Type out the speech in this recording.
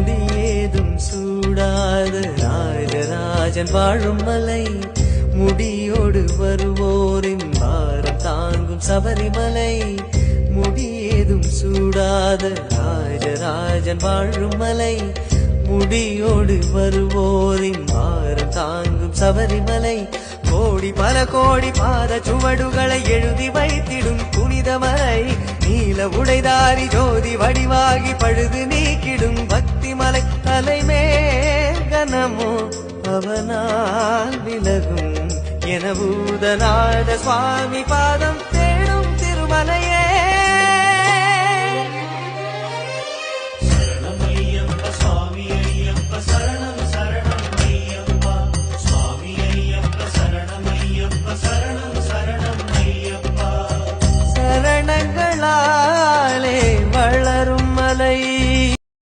முடியேதும் சூடாத. ராஜராஜன் வாழும் மலை முடியோடு வருவோரின் பாரம் தாங்கும் சபரிமலை. முடியேதும் சூடாத. ராஜராஜன் வாழும் மலை முடியோடு வருவோரின் பாரம் தாங்கும் சபரிமலை. கோடி பல கோடி பாத சுவடுகளை எழுதி வைத்திடும் புனிதமலை. நீல உடைதாரி ஜோதி வடிவாகி பழுது நீ அவனால் விலகும் என பூதநாத சுவாமி பாதம்